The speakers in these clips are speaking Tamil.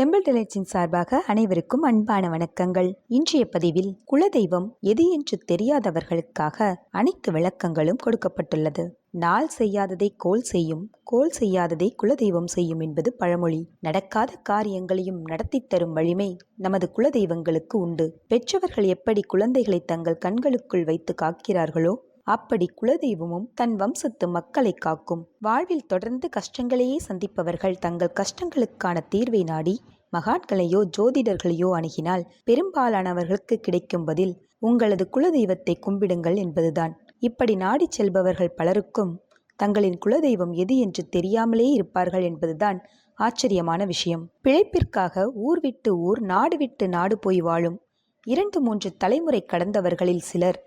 டெம்பிள் டிலைட்ஸின் சார்பாக அனைவருக்கும் அன்பான வணக்கங்கள். இன்றைய பதிவில் குலதெய்வம் எது என்று தெரியாதவர்களுக்காக அனைத்து விளக்கங்களும் கொடுக்கப்பட்டுள்ளது. நாள் செய்யாததை கோல் செய்யும் கோல் செய்யாததை குலதெய்வம் செய்யும் என்பது பழமொழி. நடக்காத காரியங்களையும் நடத்தித் தரும் வலிமை நமது குலதெய்வங்களுக்கு உண்டு. பெற்றவர்கள் எப்படி குழந்தைகளை தங்கள் கண்களுக்குள் வைத்து காக்கிறார்களோ அப்படி குலதெய்வமும் தன் வம்சத்து மக்களை காக்கும். வாழ்வில் தொடர்ந்து கஷ்டங்களையே சந்திப்பவர்கள் தங்கள் கஷ்டங்களுக்கான தீர்வை நாடி மகான்களையோ ஜோதிடர்களையோ அணுகினால் பெரும்பாலானவர்களுக்கு கிடைக்கும் பதில் உங்களது குலதெய்வத்தை கும்பிடுங்கள் என்பதுதான். இப்படி நாடிச் செல்பவர்கள் பலருக்கும் தங்களின் குலதெய்வம் எது என்று தெரியாமலே இருப்பார்கள் என்பதுதான் ஆச்சரியமான விஷயம். பிழைப்பிற்காக ஊர் விட்டு ஊர் நாடு விட்டு நாடு போய் வாழும் இரண்டு மூன்று தலைமுறை கடந்தவர்களில் சிலர்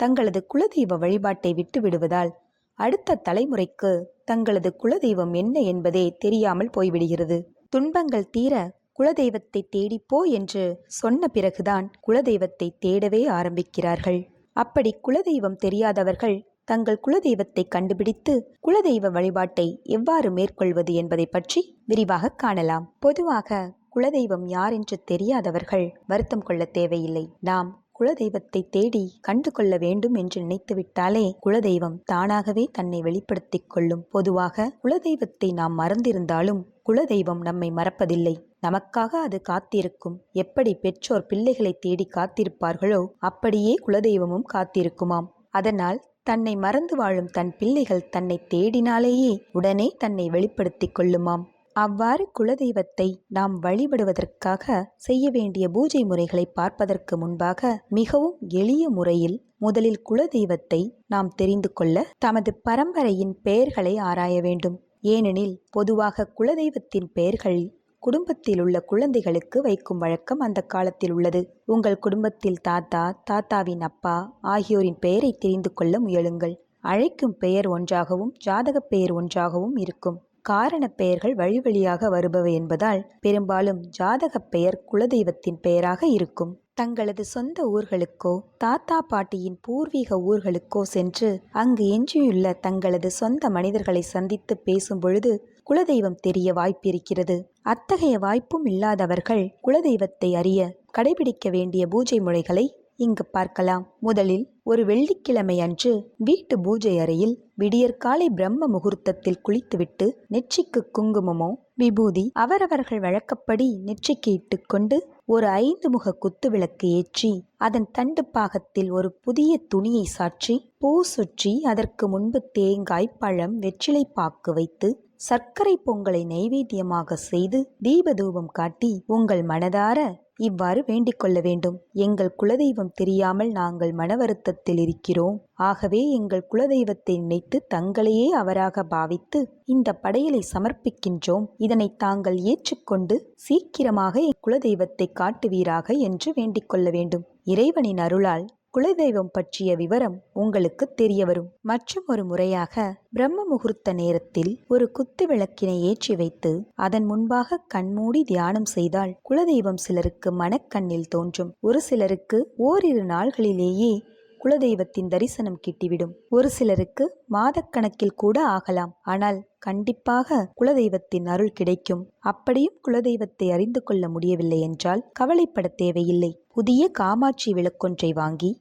தங்களது குலதெய்வ வழிபாட்டை விட்டு விடுவதால் அடுத்த தலைமுறைக்கு தங்களது குலதெய்வம் என்ன என்பதே தெரியாமல் போய்விடுகிறது. துன்பங்கள் தீர குலதெய்வத்தை தேடிப்போ என்று சொன்ன பிறகுதான் குலதெய்வத்தை தேடவே ஆரம்பிக்கிறார்கள். அப்படி குலதெய்வம் தெரியாதவர்கள் தங்கள் குலதெய்வத்தை கண்டுபிடித்து குலதெய்வ வழிபாட்டை எவ்வாறு மேற்கொள்வது என்பதை பற்றி விரிவாக காணலாம். பொதுவாக குலதெய்வம் யார் என்று தெரியாதவர்கள் வருத்தம் கொள்ள தேவையில்லை. நாம் குலதெய்வத்தை தேடி கண்டு கொள்ள வேண்டும் என்று நினைத்துவிட்டாலே குலதெய்வம் தானாகவே தன்னை வெளிப்படுத்திக் கொள்ளும். பொதுவாக குலதெய்வத்தை நாம் மறந்திருந்தாலும் குலதெய்வம் நம்மை மறப்பதில்லை. நமக்காக அது காத்திருக்கும். எப்படி பெற்றோர் பிள்ளைகளை தேடி காத்திருப்பார்களோ அப்படியே குலதெய்வமும் காத்திருக்குமாம். அதனால் தன்னை மறந்து வாழும் தன் பிள்ளைகள் தன்னை தேடினாலேயே உடனே தன்னை வெளிப்படுத்திக் கொள்ளுமாம். அவ்வாறு குலதெய்வத்தை நாம் வழிபடுவதற்காக செய்ய வேண்டிய பூஜை முறைகளை பார்ப்பதற்கு முன்பாக மிகவும் எளிய முறையில் முதலில் குலதெய்வத்தை நாம் தெரிந்து கொள்ள தமது பரம்பரையின் பெயர்களை ஆராய வேண்டும். ஏனெனில் பொதுவாக குலதெய்வத்தின் பெயர்களில் குடும்பத்தில் உள்ள குழந்தைகளுக்கு வைக்கும் வழக்கம் அந்த காலத்தில் உள்ளது. உங்கள் குடும்பத்தில் தாத்தா தாத்தாவின் அப்பா ஆகியோரின் பெயரை தெரிந்து கொள்ள முயலுங்கள். அழைக்கும் பெயர் ஒன்றாகவும் ஜாதகப் பெயர் ஒன்றாகவும் இருக்கும். காரணப் பெயர்கள் வழி வழியாக வருபவை என்பதால் பெரும்பாலும் ஜாதகப் பெயர் குலதெய்வத்தின் பெயராக இருக்கும். தங்களது சொந்த ஊர்களுக்கோ தாத்தா பாட்டியின் பூர்வீக ஊர்களுக்கோ சென்று அங்கு எஞ்சியுள்ள தங்களது சொந்த மனிதர்களை சந்தித்து பேசும் பொழுது குலதெய்வம் தெரிய வாய்ப்பிருக்கிறது. அத்தகைய வாய்ப்பும் இல்லாதவர்கள் குலதெய்வத்தை அறிய கடைபிடிக்க வேண்டிய பூஜை முறைகளை இங்கு பார்க்கலாம். முதலில் ஒரு வெள்ளிக்கிழமை அன்று வீட்டு பூஜை அறையில் விடியற்காலை பிரம்ம முகூர்த்தத்தில் குளித்துவிட்டு நெற்றிக்கு குங்குமமோ விபூதி அவரவர்கள் வழக்கப்படி நெற்றிக்கு இட்டுக்கொண்டு ஒரு ஐந்து முக குத்து விளக்கு ஏற்றி அதன் தண்டு பாகத்தில் ஒரு புதிய துணியை சாற்றி பூ சுற்றி அதற்கு முன்பு தேங்காய் பழம் வெற்றிலை பாக்கு வைத்து சர்க்கரை பொங்கலை நைவேத்தியமாக செய்து தீபதூபம் காட்டி உங்கள் மனதார இவ்வாறு வேண்டிக் கொள்ள வேண்டும். எங்கள் குலதெய்வம் தெரியாமல் நாங்கள் மன வருத்தத்தில் இருக்கிறோம். ஆகவே எங்கள் குலதெய்வத்தை நினைத்து தங்களையே அவராக பாவித்து இந்த படையலை சமர்ப்பிக்கின்றோம். இதனை தாங்கள் ஏற்றுக்கொண்டு சீக்கிரமாக என் குலதெய்வத்தை காட்டுவீராக என்று வேண்டிக் கொள்ள வேண்டும். இறைவனின் அருளால் குலதெய்வம் பற்றிய விவரம் உங்களுக்கு தெரிய வரும் மற்றும் ஒரு முறையாக பிரம்ம முகூர்த்த நேரத்தில் ஒரு குத்து விளக்கினை ஏற்றி வைத்து அதன் முன்பாக கண்மூடி தியானம் செய்தால் குலதெய்வம் சிலருக்கு மனக்கண்ணில் தோன்றும். ஒரு சிலருக்கு ஓரிரு நாள்களிலேயே குலதெய்வத்தின் தரிசனம் கிட்டிவிடும். ஒரு சிலருக்கு மாதக்கணக்கில் கூட ஆகலாம். ஆனால் கண்டிப்பாக குலதெய்வத்தின் அருள் கிடைக்கும். அப்படியும் குலதெய்வத்தை அறிந்து கொள்ள முடியவில்லை என்றால் கவலைப்பட தேவையில்லை. புதிய காமாட்சி விளக்கொன்றை வாங்கி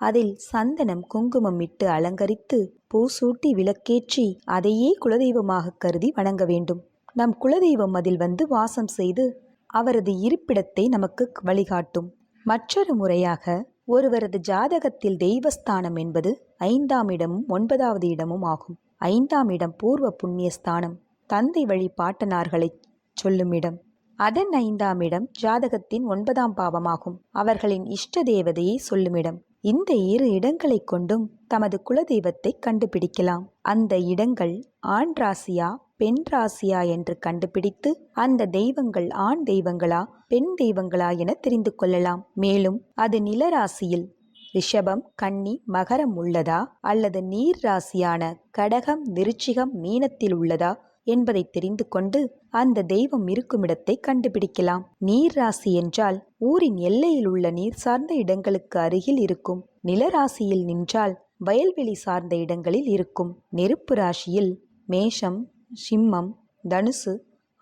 அதில் சந்தனம் குங்குமம் இட்டு அலங்கரித்து பூசூட்டி விளக்கேற்றி அதையே குலதெய்வமாக கருதி வணங்க வேண்டும். நம் குலதெய்வம் அதில் வந்து வாசம் செய்து அவரது இருப்பிடத்தை நமக்கு வழிகாட்டும். மற்றொரு முறையாக ஒருவரது ஜாதகத்தில் தெய்வஸ்தானம் என்பது ஐந்தாம் இடமும் ஒன்பதாவது இடமும் ஆகும். ஐந்தாம் இடம் பூர்வ புண்ணியஸ்தானம். தந்தை வழி பாட்டனார்களை சொல்லும் இடம். அதன் ஐந்தாம் இடம் ஜாதகத்தின் ஒன்பதாம் பாவமாகும். அவர்களின் இஷ்ட தேவதையை சொல்லுமிடம் இந்த இரு இடங்களை கொண்டும் தமது குலதெய்வத்தை கண்டுபிடிக்கலாம். அந்த இடங்கள் ஆண் ராசியா பெண் ராசியா என்று கண்டுபிடித்து அந்த தெய்வங்கள் ஆண் தெய்வங்களா பெண் தெய்வங்களா என தெரிந்து கொள்ளலாம். மேலும் அது நிலராசியில் ரிஷபம் கன்னி மகரம் உள்ளதா அல்லது நீர் ராசியான கடகம் விருச்சிகம் மீனத்தில் உள்ளதா என்பதை தெரிந்து கொண்டு அந்த தெய்வம் இருக்குமிடத்தை கண்டுபிடிக்கலாம். நீர் ராசி என்றால் ஊரின் எல்லையில் உள்ள நீர் சார்ந்த இடங்களுக்கு அருகில் இருக்கும். நிலராசியில் நின்றால் வயல்வெளி சார்ந்த இடங்களில் இருக்கும். நெருப்பு ராசியில் மேஷம் சிம்மம் தனுசு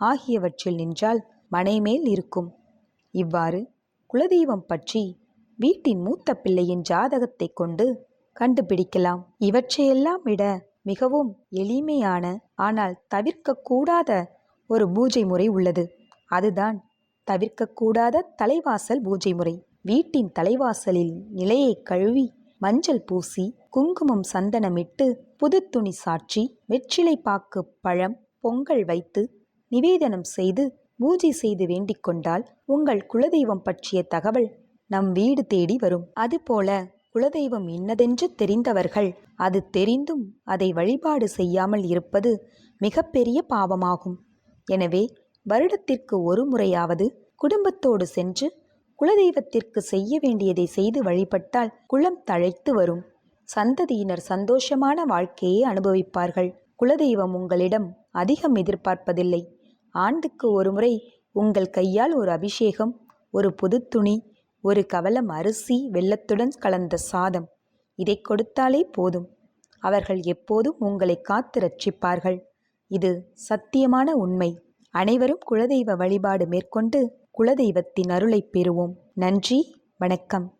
ஆகியவற்றில் நின்றால் மனைமேல் இருக்கும். இவ்வாறு குலதெய்வம் பற்றி வீட்டின் மூத்த பிள்ளையின் ஜாதகத்தை கொண்டு கண்டுபிடிக்கலாம். இவற்றையெல்லாம் விட மிகவும் எளிமையான ஆனால் தவிர்க்கக்கூடாத ஒரு பூஜை முறை உள்ளது. அதுதான் தவிர்க்கக்கூடாத தலைவாசல் பூஜை முறை. வீட்டின் தலைவாசலில் நிலையை கழுவி மஞ்சள் பூசி குங்குமம் சந்தனமிட்டு புது துணி சாற்றி வெற்றிலை பாக்கு பழம் பொங்கல் வைத்து நிவேதனம் செய்து பூஜை செய்து வேண்டிக் கொண்டால் உங்கள் குலதெய்வம் பற்றிய தகவல் நம் வீடு தேடி வரும். அதுபோல குலதெய்வம் இன்னதென்று தெரிந்தவர்கள் அது தெரிந்தும் அதை வழிபாடு செய்யாமல் இருப்பது மிகப்பெரிய பாவமாகும். எனவே வருடத்திற்கு ஒரு முறையாவது குடும்பத்தோடு சென்று குலதெய்வத்திற்கு செய்ய வேண்டியதை செய்து வழிபட்டால் குலம் தழைத்து வரும். சந்ததியினர் சந்தோஷமான வாழ்க்கையை அனுபவிப்பார்கள். குலதெய்வம் உங்களிடம் அதிகம் எதிர்பார்ப்பதில்லை. ஆண்டுக்கு ஒருமுறை உங்கள் கையால் ஒரு அபிஷேகம் ஒரு புது துணி ஒரு கவலம் அரிசி வெள்ளத்துடன் கலந்த சாதம். இதை கொடுத்தாலே போதும். அவர்கள் எப்போதும் உங்களை காத்து ரட்சிப்பார்கள். இது சத்தியமான உண்மை. அனைவரும் குலதெய்வ வழிபாடு மேற்கொண்டு குலதெய்வத்தின் அருளைப் பெறுவோம். நன்றி வணக்கம்.